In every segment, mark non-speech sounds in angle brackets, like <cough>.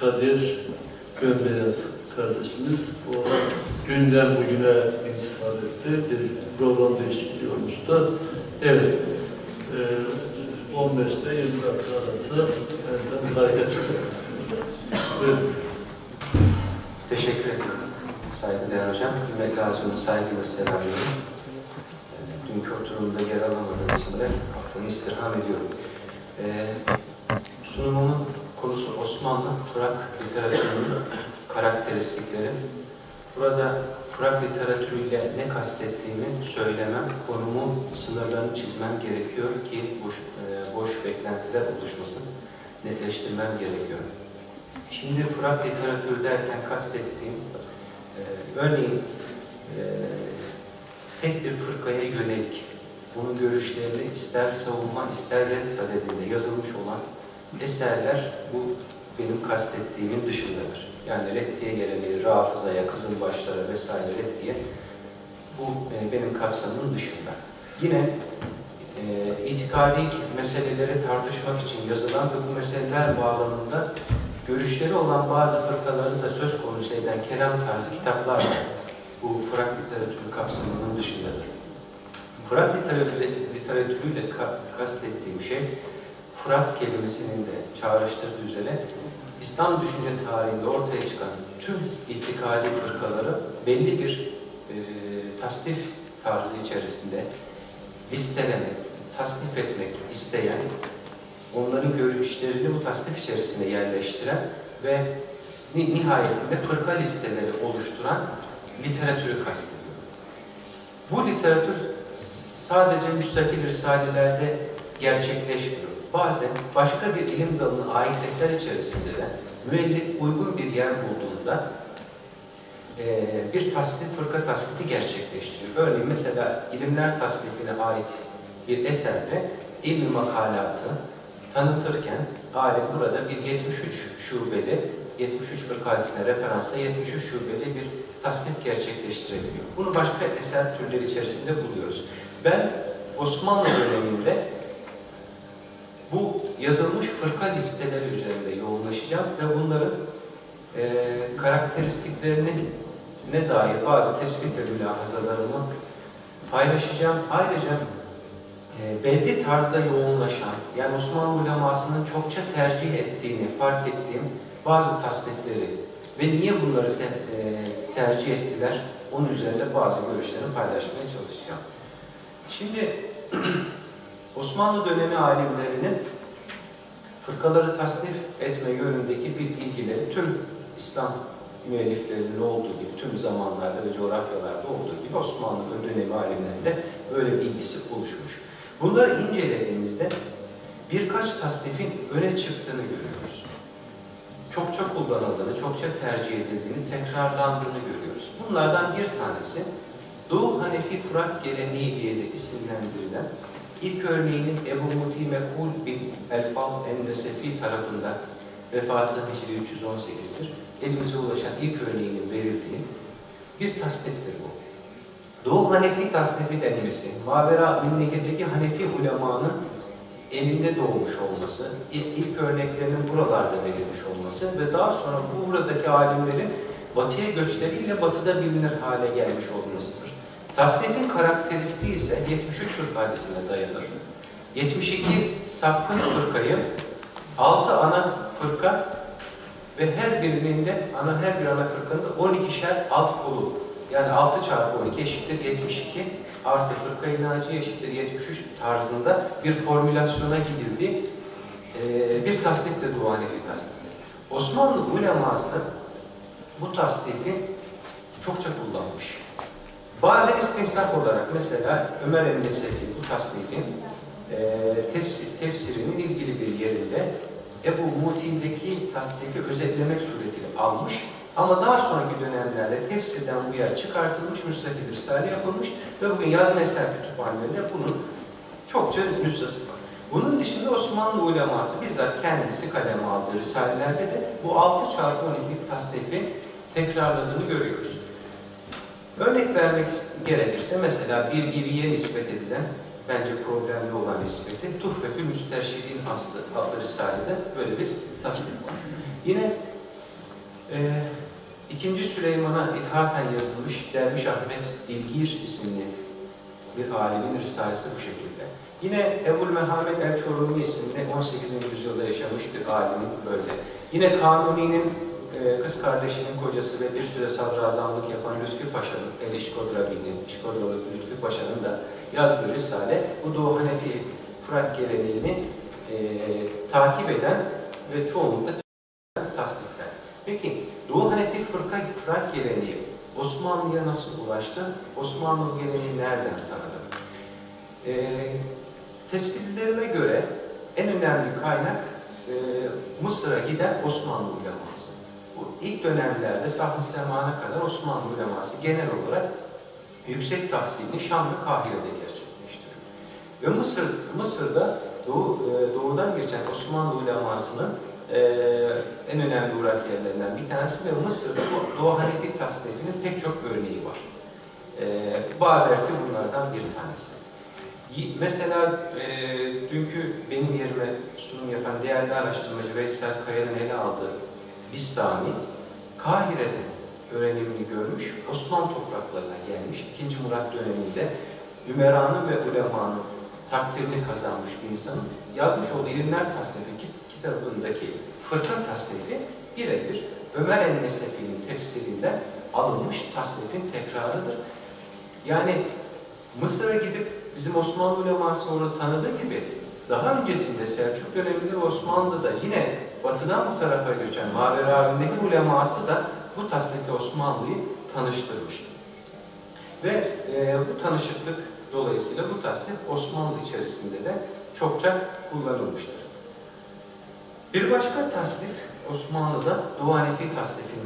Kadir Gömbeyaz kardeşimiz. O dünden bugüne intikal etti. Bir program değişikliği olmuştu. Evet. E, 15 ile 20 dakika arası elden kaydet. Teşekkür ederim saygıdeğer hocam. Kıymetli Azim'i saygıyla selamlıyorum. Ee, Dünkü oturumda yer alamadığım için de affını istirham ediyorum. Ee, sunumumun Osmanlı Fırak literatürünün karakteristikleri. Burada Fırak literatürüyle ne kastettiğimi söylemem, konumun sınırlarını çizmem gerekiyor ki boş, e, boş beklentiler oluşmasın, netleştirmem gerekiyor. Şimdi Fırat literatürü derken kastettiğim, e, örneğin e, tek bir fırkaya yönelik, bunun görüşlerini ister savunma ister red sadedinde yazılmış olan eserler bu benim kastettiğimin dışındadır. Yani reddiye geleneği, rafızaya, kızılbaşlara vesaire reddiye bu e, benim kapsamımın dışında. Yine e, itikadi meseleleri tartışmak için yazılan ve bu meseleler bağlamında görüşleri olan bazı fırkaları da söz konusu eden kelam tarzı kitaplar da bu Fırak literatürü kapsamının dışındadır. Fırak literatürü, literatürüyle ka- kastettiğim şey, Fırak kelimesinin de çağrıştırdığı üzere İslam düşünce tarihinde ortaya çıkan tüm itikadi fırkaları belli bir e, tasnif tarzı içerisinde listelemek, tasnif etmek isteyen onların görüşlerini bu tasnif içerisine yerleştiren ve ni- nihayetinde fırka listeleri oluşturan literatürü kastediyor. Bu literatür sadece müstakil risalelerde gerçekleşmiyor. Bazen başka bir ilim dalına ait eser içerisinde de müellif uygun bir yer bulduğunda eee, bir tasnif, fırka tasnifi gerçekleştiriyor. Örneğin mesela ilimler tasnifine ait bir eserde ilmi makalatı, tanıtırken alim burada bir 73 şubeli, 73 fırka hadisine referansla 73 şubeli bir tasnif gerçekleştirebiliyor. Bunu başka eser türleri içerisinde buluyoruz. Ben Osmanlı döneminde bu yazılmış fırka listeleri üzerinde yoğunlaşacağım ve bunların eee karakteristiklerini ne dair bazı tespit ve mülahazalarımı paylaşacağım. Ayrıca e, belli tarzda yoğunlaşan, yani Osmanlı ulemasının çokça tercih ettiğini fark ettiğim bazı tasnifleri ve niye bunları te- e, tercih ettiler, onun üzerinde bazı görüşlerimi paylaşmaya çalışacağım. Şimdi <clears throat> Osmanlı dönemi alimlerinin fırkaları tasnif etme yönündeki bir ilgileri tüm İslam müelliflerinin olduğu gibi, tüm zamanlarda ve coğrafyalarda olduğu gibi Osmanlı dönemi alimlerinde böyle bir ilgisi oluşmuş. Bunları incelediğimizde birkaç tasnifin öne çıktığını görüyoruz. Çokça kullanıldığını, çokça tercih edildiğini, tekrarlandığını görüyoruz. Bunlardan bir tanesi Doğu Hanefi Fırat geleneği diye de isimlendirilen ilk örneğinin Ebu Muti Mekul bin Elfal en-Nesefi tarafından vefatı Hicri 318'dir. Elimize ulaşan ilk örneğinin verildiği bir tasniftir bu. Doğu Hanefi tasnifi denmesi, Mavera Nehir'deki Hanefi ulemanın elinde doğmuş olması, ilk örneklerinin buralarda verilmiş olması ve daha sonra bu buradaki alimlerin batıya göçleriyle batıda bilinir hale gelmiş olmasıdır. Tasnifin karakteristiği ise 73 fırka hadisine dayanır. 72 sapkın fırkayı, 6 ana fırka ve her birinin de ana her bir ana fırkanın da 12'şer alt kolu yani 6 çarpı 12 eşittir 72 artı fırka-i naciye eşittir 73 tarzında bir formülasyona gidildi. Ee, bir tasnif de Doğu Hanefi tasnifi. Osmanlı uleması bu tasnifi çokça kullanmış. Bazen istinsak olarak mesela Ömer el-Nesefi bu tasnifin e, tefsir, tefsirinin ilgili bir yerinde Ebu Mutin'deki tasnifi özetlemek suretiyle almış ama daha sonraki dönemlerde tefsirden bu yer çıkartılmış, müstakil risale yapılmış ve bugün yazma eser kütüphanelerinde bunun çokça nüshası var. Bunun dışında Osmanlı uleması bizzat kendisi kaleme aldığı risalelerde de bu 6 çarpı 12 tasnifi tekrarladığını görüyoruz. Örnek vermek gerekirse mesela bir gibiye nispet edilen bence problemli olan nispeti Tuhfetül Müsterşidin adlı, adlı risalede böyle bir tasnif var. Yine Ee, İkinci Süleyman'a ithafen yazılmış Derviş Ahmet Dilgir isimli bir alimin risalesi bu şekilde. Yine Ebul Mehamed El Çorumlu isimli 18. yüzyılda yaşamış bir alimin böyle. Yine Kanuni'nin e, kız kardeşinin kocası ve bir süre sadrazamlık yapan Lütfü Paşa'nın, El İşkodrabi'nin, İşkodralı Lütfü Paşa'nın da yazdığı risale bu Doğu Hanefi Fırat geleneğini e, takip eden ve çoğunlukla tasdikler. Peki Doğu Hanefi fırka Fırat geleneği Osmanlı'ya nasıl ulaştı? Osmanlı geleneği nereden tanıdı? E, tespitlerime göre en önemli kaynak e, Mısır'a giden Osmanlı uleması. İlk dönemlerde Sahn-ı Sema'na kadar Osmanlı uleması genel olarak yüksek tahsilini Şam Kahire'de gerçekleştiriyor. Ve Mısır, Mısır'da Doğu, e, doğudan geçen Osmanlı ulemasının e, en önemli uğrak yerlerinden bir tanesi ve Mısır'da Doğu Hanefi tasnifinin pek çok örneği var. E, Bağberti bunlardan bir tanesi. Mesela e, dünkü benim yerime sunum yapan değerli araştırmacı Veysel Kaya'nın ele aldığı Bistami, Kahire'de öğrenimini görmüş, Osmanlı topraklarına gelmiş, 2. Murat döneminde Ümera'nın ve ulemanın takdirini kazanmış bir insanın yazmış olduğu İlimler Tasnifi kit- kitabındaki fırka tasnifi birebir Ömer el-Nesefi'nin tefsirinden alınmış tasnifin tekrarıdır. Yani Mısır'a gidip bizim Osmanlı uleması onu tanıdığı gibi daha öncesinde Selçuk döneminde Osmanlı'da yine batıdan bu tarafa göçen Maveravi'ndeki uleması da bu tasnifle Osmanlı'yı tanıştırmış. Ve e, bu tanışıklık dolayısıyla bu tasnif Osmanlı içerisinde de çokça kullanılmıştır. Bir başka tasnif Osmanlı'da Doğu Hanefi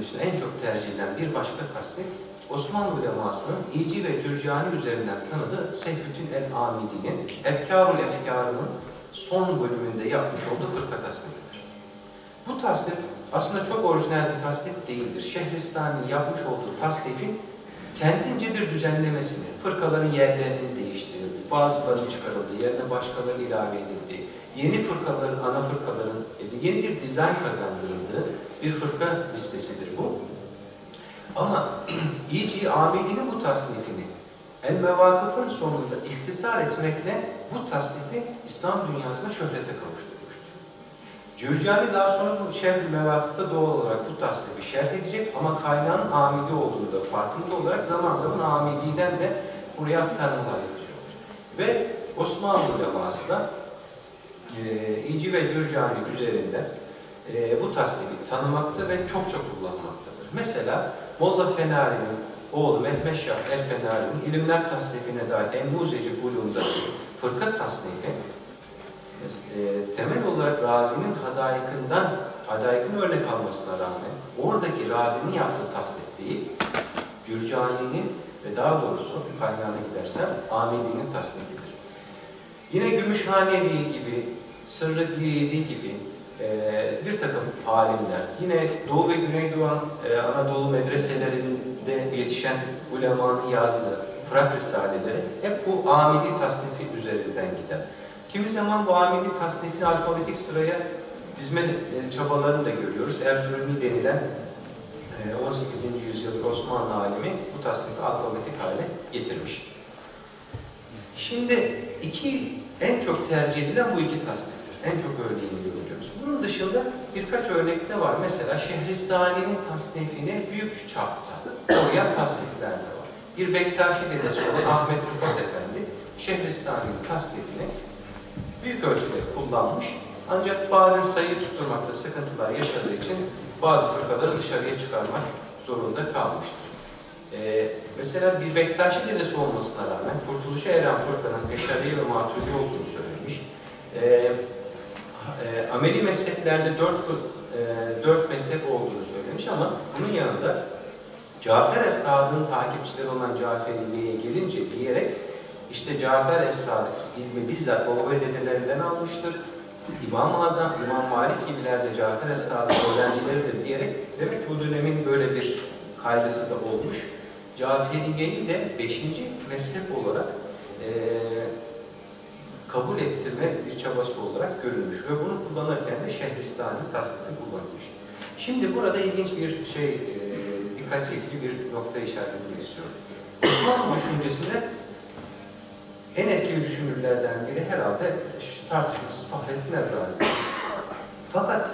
dışında en çok tercih edilen bir başka tasnif Osmanlı ulemasının İci ve Cürcani üzerinden tanıdığı Seyfüddin el-Amidi'nin Efkarul Efkarı'nın son bölümünde yapmış olduğu fırka tasnifidir. Bu tasnif aslında çok orijinal bir tasnif değildir. Şehristani'nin yapmış olduğu tasnifin kendince bir düzenlemesini, fırkaların yerlerini değiştirildi, bazılarının çıkarıldı, yerine başkaları ilave edildi, yeni fırkaların, ana fırkaların, yeni bir dizayn kazandırıldığı bir fırka listesidir bu. Ama <clears throat> İci Amili'nin bu tasnifini El Mevakıf'ın sonunda ihtisar etmekle bu tasnifi İslam dünyasına şöhrete kavuşturmuştur. Cürcani daha sonra bu şerh mevakıfta doğal olarak bu tasnifi şerh edecek ama kaynağın Amidi olduğunu da farkında olarak zaman zaman Amidi'den de buraya aktarmalar yapacaklar. Ve Osmanlı uleması da e, İci ve Cürcani üzerinden e, bu tasnifi tanımakta ve çokça kullanmaktadır. Mesela Molla Fenari'nin oğlu Mehmet Şah El Fenari'nin ilimler tasnifine dair Emmuzeci Bulun'daki fırka tasnifi e, temel olarak Razi'nin hadayıkından, hadayıkın örnek almasına rağmen oradaki Razi'nin yaptığı tasnif değil, Cürcani'nin ve daha doğrusu kaynağına gidersem Amidi'nin tasnifidir. Yine Gümüşhanevi gibi, Sırrı Giridi gibi e, bir takım alimler, yine Doğu ve Güneydoğu e, Anadolu medreselerinde yetişen ulemanın yazdığı Fırat Risaleleri hep bu Amidi tasnifi üzerinden gider. Kimi zaman bu Amidi tasnifini alfabetik sıraya dizme e, çabalarını da görüyoruz. Erzurumi denilen e, 18. yüzyıl Osmanlı alimi bu tasnifi alfabetik hale getirmiş. Şimdi iki en çok tercih edilen bu iki tasniftir. En çok örneğini görüyoruz. Bunun dışında birkaç örnek de var. Mesela Şehristani'nin tasnifini büyük çapta koruyan tasnifler var. Bir Bektaşi dedesi olan Ahmet Rıfat Efendi Şehristani'nin tasnifini büyük ölçüde kullanmış. Ancak bazen sayı tutturmakta sıkıntılar yaşadığı için bazı fırkaları dışarıya çıkarmak zorunda kalmıştır. Ee, mesela bir Bektaşi dedesi olmasına rağmen Kurtuluşa eren fırkanın Eşari ve Maturidi olduğunu söylemiş. Ee, e, ameli mezheplerde dört, e, dört mezhep olduğunu söylemiş ama bunun yanında Cafer Es-Sadık'ın takipçileri olan Caferiliğe gelince diyerek işte Cafer Es-Sadık ilmi bizzat baba ve dedelerinden almıştır. İmam-ı Azam, İmam Malik gibilerde Cafer Es-Sadık öğrencileridir diyerek demek bu dönemin böyle bir kaygısı da olmuş. Caferiye'yi de beşinci mezhep olarak eee kabul ettirme bir çabası olarak görülmüş ve bunu kullanırken de Şehristani tasdifi kullanılmış. Şimdi burada ilginç bir şey, e, dikkat çekici bir nokta işaret etmek istiyorum. Osmanlı düşüncesinde en etkili düşünürlerden biri herhalde tartışmasız Fahrettin Errazi. Fakat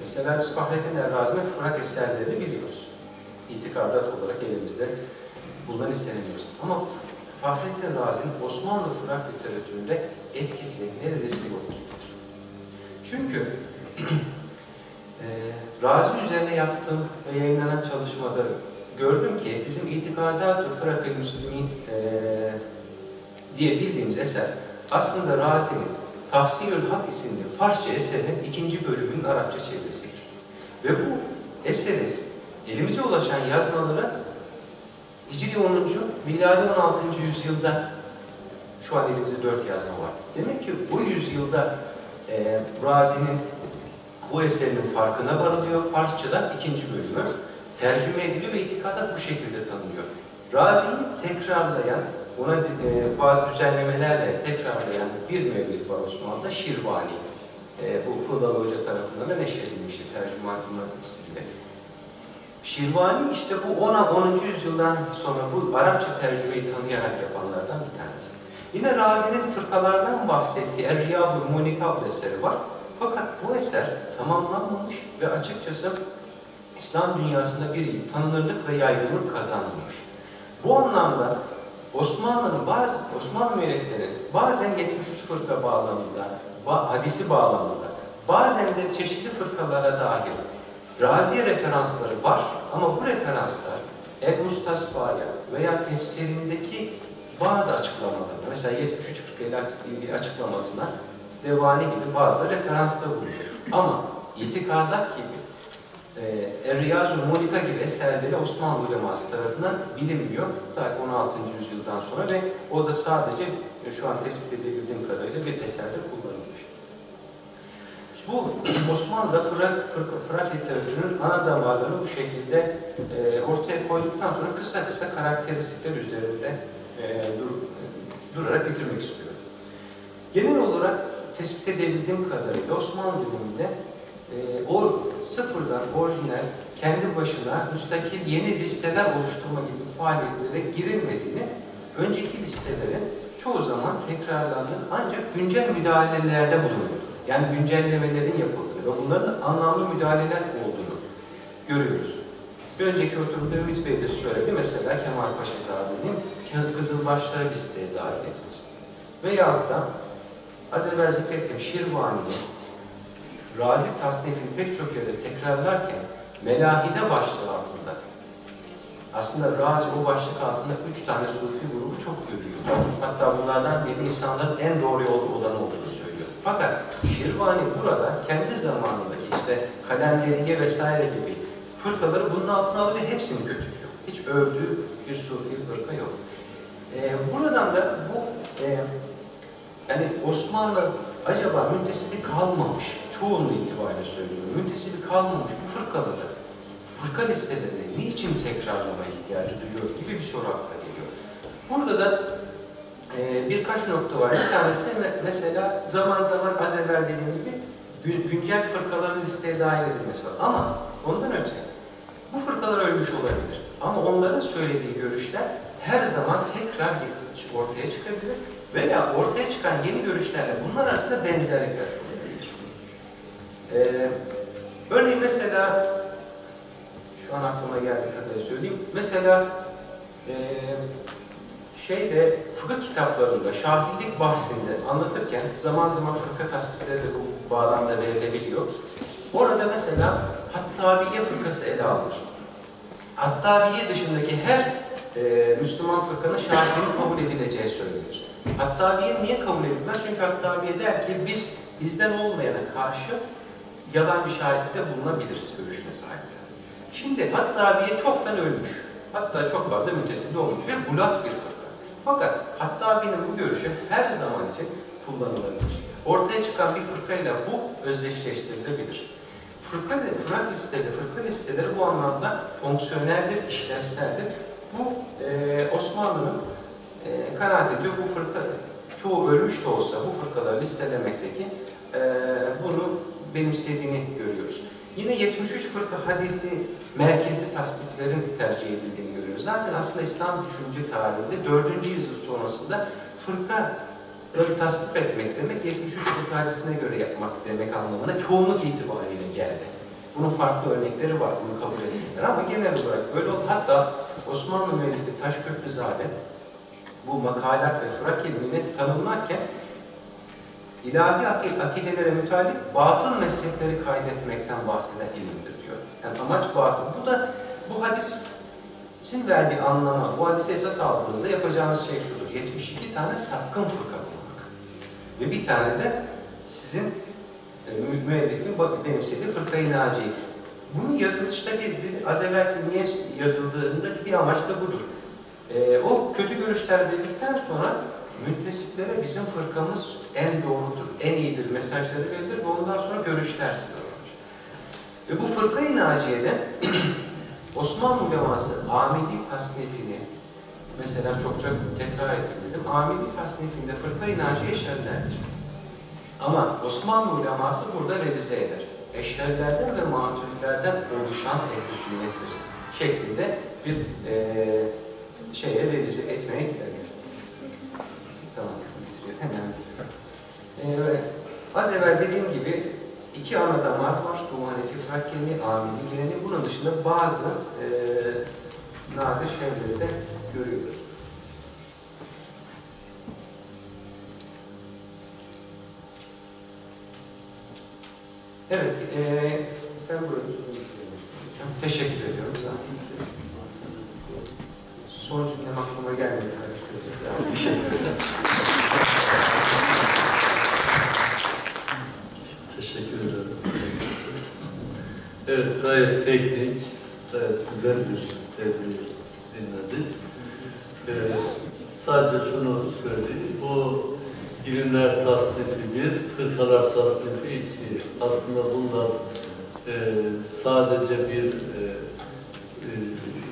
mesela biz Fahrettin Errazi'nin Fırat eserlerini biliyoruz. İtikadat olarak elimizde bulunan eserimiz. Ama Fahrettin Razi'nin Osmanlı Fırat literatüründe etkisi neredeyse yok gibidir. Çünkü <clears throat> e, Razi üzerine yaptığım ve yayınlanan çalışmada gördüm ki bizim İtikadat-ı Fırak-ı Müslümin e, diye bildiğimiz eser aslında Razi'nin Tahsiyül Hak isimli Farsça eserinin ikinci bölümünün Arapça çevirisidir. Ve bu eserin elimize ulaşan yazmaları Hicri 10. miladi 16. yüzyılda şu an elimizde dört yazma var. Demek ki bu yüzyılda e, Razi'nin bu eserinin farkına varılıyor. Farsçadan ikinci bölümü tercüme ediliyor ve itikadat bu şekilde tanınıyor. Razi'yi tekrarlayan, ona e, bazı düzenlemelerle tekrarlayan bir mevlid var Osmanlı'da, Şirvani. E, bu Fıdal Hoca tarafından da neşredilmiştir tercümanının ismiyle. Şirvani işte bu 10. 10. yüzyıldan sonra bu Arapça tercümeyi tanıyarak yapanlardan bir tanesi. Yine Razi'nin fırkalardan bahsettiği Er-Riyad-ı Munika adlı eseri var. Fakat bu eser tamamlanmamış ve açıkçası İslam dünyasında bir tanınırlık ve yaygınlık kazanmamış. Bu anlamda Osmanlı'nın bazı Osmanlı müellifleri bazen 73 fırka bağlamında, ba- hadisi bağlamında, bazen de çeşitli fırkalara dahil Raziye referansları var ama bu referanslar El Mustasfa'ya veya tefsirindeki bazı açıklamalarına, mesela 73 fırkayla ilgili açıklamasına Devani gibi bazı referansta bulunuyor. Ama itikadat gibi Er-Riyaz-ı Mulika gibi eserleri Osmanlı uleması tarafından bilinmiyor. Ta ki 16. yüzyıldan sonra ve o da sadece e, şu an tespit edebildiğim kadarıyla bir eserde kullanılmış. Bu Fırat, Fırat literatürünün ana damarlarını bu şekilde e, ortaya koyduktan sonra kısa kısa karakteristikler üzerinde e, dur, durarak bitirmek istiyorum. Genel olarak tespit edebildiğim kadarıyla Osmanlı döneminde e, o sıfırdan orijinal kendi başına müstakil yeni listeler oluşturma gibi faaliyetlere girilmediğini, önceki listelerin çoğu zaman tekrarlandığını ancak güncel müdahalelerde bulunuyor. Yani güncellemelerin yapıldığını ve bunların anlamlı müdahaleler olduğunu görüyoruz. Bir önceki oturumda Ümit Bey de söyledi. Mesela Kemal Paşazade'nin Kızılbaşları listeye dahil etmesi. Veyahut da az evvel zikrettiğim Şirvani'nin Razi tasnifini pek çok yerde tekrarlarken Melahide başlığı altında aslında Razi o başlık altında üç tane sufi grubu çok görüyor. Hatta bunlardan biri insanların en doğru yolda olanı olduğunu söylüyor. Fakat Şirvani burada kendi zamanındaki işte kalenderiye vesaire gibi fırkaları bunun altına alıyor ve hepsini kötülüyor. Hiç övdüğü bir sufi fırka yok. Ee, buradan da bu e, yani Osmanlı acaba müntesibi kalmamış, çoğunluğu itibariyle söylüyorum, müntesibi kalmamış bu fırkaları, fırka listelerini niçin tekrarlama ihtiyacı duyuyor gibi bir soru akla geliyor. Burada da e, birkaç nokta var. Bir tanesi me- mesela zaman zaman az evvel dediğim gibi gün- güncel fırkaların listeye dahil edilmesi var. Ama ondan öte bu fırkalar ölmüş olabilir. Ama onların söylediği görüşler her zaman tekrar ortaya çıkabilir veya ortaya çıkan yeni görüşlerle bunlar arasında benzerlikler. Ee, örneğin mesela şu an aklıma geldiği kadar söyleyeyim. Mesela e, şeyde fıkıh kitaplarında şahitlik bahsinde anlatırken zaman zaman fıkıh tasdikleri de bu bağlamda verilebiliyor. Orada mesela Hattabiye fırkası ele alınır. Hattabiye dışındaki her e, Müslüman fırkanın şahitliğinin kabul edileceği söylenir. Hattabiye niye kabul edilmez? Çünkü Hattabiye der ki biz bizden olmayana karşı yalan bir şahitlikte bulunabiliriz görüşüne sahipler. Şimdi Hattabiye çoktan ölmüş. Hatta çok fazla müntesip olmuş ve bulat bir fırka. Fakat Hattabi'nin bu görüşü her zaman için kullanılabilir. Ortaya çıkan bir fırkayla bu özdeşleştirilebilir. Fırka, fırka listeleri, fırka listeleri bu anlamda fonksiyoneldir, işlevseldir. Bu e, Osmanlı'nın e, kanaatince bu fırka, çoğu ölmüş de olsa bu fırkaları listelemekteki e, bunu benimsediğini görüyoruz. Yine 73 fırka hadisi merkezi tasniflerin tercih edildiğini görüyoruz. Zaten aslında İslam düşünce tarihinde 4. yüzyıl sonrasında fırkaları tasnif etmek demek 73 fırka hadisine göre yapmak demek anlamına çoğunluk itibariyle geldi. Bunun farklı örnekleri var, bunu kabul edildiler ama genel olarak böyle oldu. Hatta Osmanlı müellifi Taşköprüzade bu makalat ve fırak ilmini tanımlarken ilahi ak- akidelere müteallik batıl mezhepleri kaydetmekten bahseden ilimdir diyor. Yani amaç batıl. Bu da bu hadisin verdiği anlama, bu hadise esas aldığınızda yapacağınız şey şudur. 72 tane sapkın fırka bulmak. Ve bir tane de sizin e, mü- müellifin benimsediği fırkayı naciyi. Bunun yazılışta bir, bir az evvelki niye yazıldığındaki bir amaç da budur. E, o kötü görüşler dedikten sonra müntesiplere bizim fırkamız en doğrudur, en iyidir mesajları verilir ve ondan sonra görüşler sıralanır. Ve bu fırka-i Naciye'de <clears throat> Osmanlı uleması amili tasnifini mesela çokça tekrar ettim. Amili tasnifinde fırka-i Naciye şerlerdir. Ama Osmanlı uleması burada revize eder. Eşrerlerden ve maturilerden oluşan ehl sünnettir şeklinde bir eee şeye revize etmeye gider. Bitiriyor. Hemen bitiriyor. Evet. Az evvel dediğim gibi iki ana damar var. Fıkh geleneği, amili geleneği. Bunun dışında bazı eee nadir şeyleri de görüyoruz. Evet, eee ben burada sözümü bitireyim. Teşekkür ediyorum. Son cümlem aklıma gelmedi. Teşekkür ederim. Teşekkür ederim. Evet, gayet teknik, gayet güzel bir tedbir dinledik. Ee, sadece şunu söyleyeyim, bu ilimler tasnifi bir, fırkalar tasnifi iki. Aslında bunlar e, sadece bir e, e,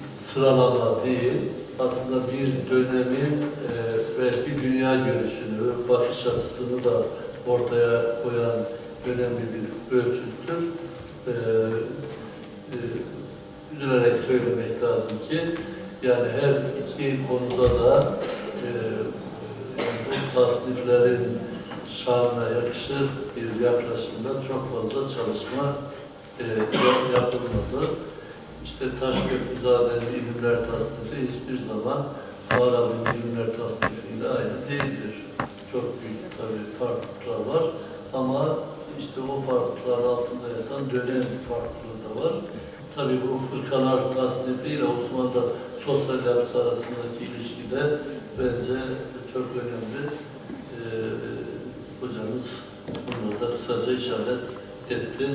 sıralama değil, aslında bir dönemin e, belki dünya görüşünü, bakış açısını da ortaya koyan önemli bir ölçüttür. E, e, üzülerek söylemek lazım ki yani her iki konuda da e, bu tasniflerin şanına yakışır bir yaklaşımda çok fazla çalışma e, yap- yapılmadı. İşte Taşköprüzade'nin ilimler tasnifi hiçbir zaman Arabi'nin ilimler tasnifiyle aynı değildir. Çok büyük tabii farklılıklar var ama işte o farklılıklar altında yatan dönem farklılığı da var. Tabii bu fırkalar tasnifiyle Osmanlı'da sosyal yapısı arasındaki ilişki de bence çok önemli. Ee, hocamız bunu da kısaca işaret etti.